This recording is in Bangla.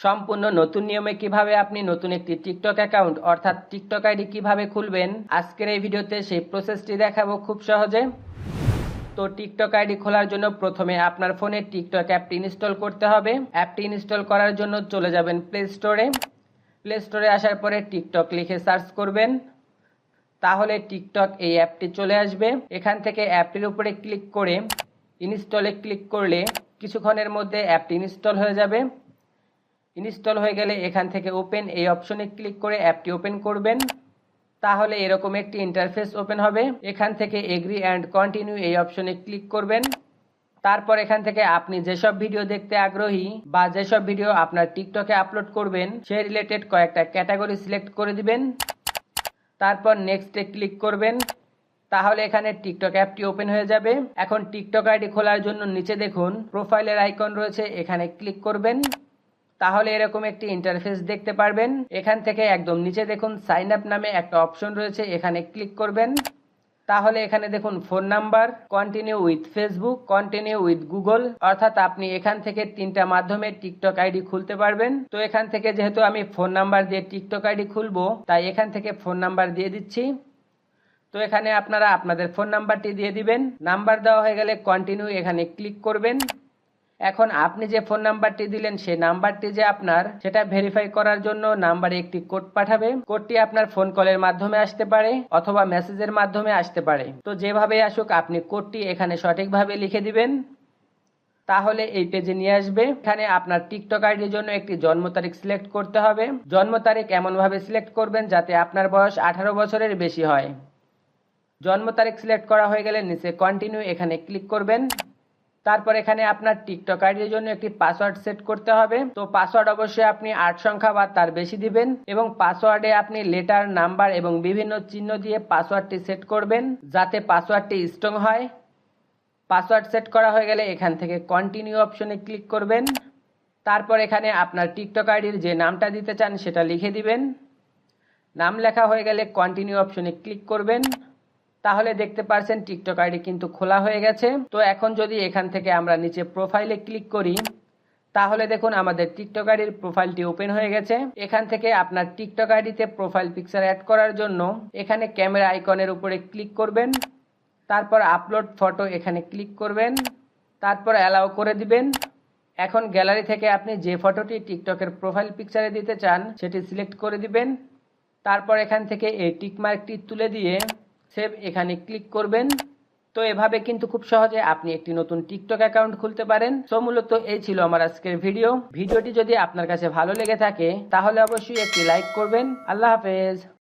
সম্পূর্ণ নতুন নিয়মে কীভাবে আপনি নতুন একটি টিকটক অ্যাকাউন্ট, অর্থাৎ টিকটক আইডি কীভাবে খুলবেন, আজকের এই ভিডিওতে সেই প্রসেসটি দেখাবো খুব সহজে। তো টিকটক আইডি খোলার জন্য প্রথমে আপনার ফোনে টিকটক অ্যাপটি ইনস্টল করতে হবে। অ্যাপটি ইনস্টল করার জন্য চলে যাবেন প্লে স্টোরে প্লে স্টোরে আসার পরে টিকটক লিখে সার্চ করবেন। তাহলে টিকটক এই অ্যাপটি চলে আসবে। এখান থেকে অ্যাপটির উপরে ক্লিক করে ইনস্টলে ক্লিক করলে কিছুক্ষণের মধ্যে অ্যাপটি ইনস্টল হয়ে যাবে। ইনস্টল হয়ে গেলে এখান থেকে ওপেন এই অপশনে ক্লিক করে অ্যাপটি ওপেন করবেন। তাহলে এরকম একটি ইন্টারফেস ওপেন হবে। এখান থেকে এগ্রি অ্যান্ড কন্টিনিউ এই অপশনে ক্লিক করবেন। তারপর এখান থেকে আপনি যেসব ভিডিও দেখতে আগ্রহী বা যেসব ভিডিও আপনার টিকটকে আপলোড করবেন, সেই রিলেটেড কয়েকটা ক্যাটাগরি সিলেক্ট করে দিবেন। তারপর নেক্সটে ক্লিক করবেন। তাহলে এখানে টিকটক অ্যাপটি ওপেন হয়ে যাবে। এখন টিকটক আইডি খোলার জন্য নিচে দেখুন, প্রোফাইলের আইকন রয়েছে, এখানে ক্লিক করবেন। তাহলে এরকম একটি ইন্টারফেস দেখতে পারবেন। এখান থেকে একদম নিচে দেখুন সাইন আপ নামে একটা অপশন রয়েছে, এখানে ক্লিক করবেন। তাহলে এখানে দেখুন phone number continue with Facebook continue with Google অর্থাৎ আপনি এখান থেকে তিনটা মাধ্যমে টিকটক আইডি খুলতে পারবেন। তো এখান থেকে যেহেতু আমি ফোন নাম্বার দিয়ে টিকটক আইডি খুলবো, তাই এখান থেকে ফোন নাম্বার দিয়ে দিচ্ছি। তো এখানে আপনারা আপনাদের ফোন নাম্বারটি দিয়ে দিবেন। নাম্বার দেওয়া হয়ে গেলে কন্টিনিউ এখানে ক্লিক করবেন। এখন আপনি যে ফোন নাম্বারটি দিলেন, সেই নাম্বারটি যে আপনার, সেটা ভেরিফাই করার জন্য নাম্বারে একটি কোড পাঠাবে। কোডটি আপনার ফোন কলের মাধ্যমে আসতে পারে অথবা মেসেজের মাধ্যমে আসতে পারে। তো যেভাবে আসুক, আপনি কোডটি এখানে সঠিকভাবে লিখে দিবেন। তাহলে এই পেজে নিয়ে আসবে। এখানে আপনার টিকটক আইডির জন্য একটি জন্ম তারিখ সিলেক্ট করতে হবে। জন্ম তারিখ এমনভাবে সিলেক্ট করবেন যাতে আপনার বয়স আঠারো বছরের বেশি হয়। জন্ম তারিখ সিলেক্ট করা হয়ে গেলে নিচে কন্টিনিউ এখানে ক্লিক করবেন। তারপর এখানে আপনার টিকটক আইডির জন্য একটি পাসওয়ার্ড সেট করতে হবে। তো পাসওয়ার্ড অবশ্যই আপনি আট সংখ্যা বা তার বেশি দিবেন এবং পাসওয়ার্ডে আপনি লেটার নাম্বার এবং বিভিন্ন চিহ্ন দিয়ে পাসওয়ার্ডটি সেট করবেন যাতে পাসওয়ার্ডটি স্ট্রং হয়। পাসওয়ার্ড সেট করা হয়ে গেলে এখান থেকে কন্টিনিউ অপশনে ক্লিক করবেন। তারপর এখানে আপনার টিকটক আইডির যে নামটা দিতে চান সেটা লিখে দিবেন। নাম লেখা হয়ে গেলে কন্টিনিউ অপশনে ক্লিক করবেন। তাহলে দেখতে পারছেন টিকটক আইডি কিন্তু খোলা হয়ে গেছে। তো এখন যদি এখান থেকে আমরা নিচে প্রোফাইলে ক্লিক করি, তাহলে দেখুন আমাদের টিকটক আইডির প্রোফাইলটি ওপেন হয়ে গেছে। এখান থেকে আপনার টিকটক আইডিতে প্রোফাইল পিকচার অ্যাড করার জন্য এখানে ক্যামেরা আইকনের উপরে ক্লিক করবেন। তারপর আপলোড ফটো এখানে ক্লিক করবেন। তারপর অ্যালাউ করে দিবেন। এখন গ্যালারি থেকে আপনি যে ফটোটি টিকটকের প্রোফাইল পিকচারে দিতে চান, সেটি সিলেক্ট করে দিবেন। তারপর এখান থেকে এই টিকমার্কটি তুলে দিয়ে সেভ এখানে ক্লিক করবেন। তো এভাবে কিন্তু খুব সহজে আপনি একটি নতুন টিকটক অ্যাকাউন্ট খুলতে পারেন। তো মূলত এই ছিল আমার আজকের ভিডিও। ভিডিওটি যদি আপনার কাছে ভালো লেগে থাকে, তাহলে অবশ্যই একটি লাইক করবেন। আল্লাহ হাফেজ।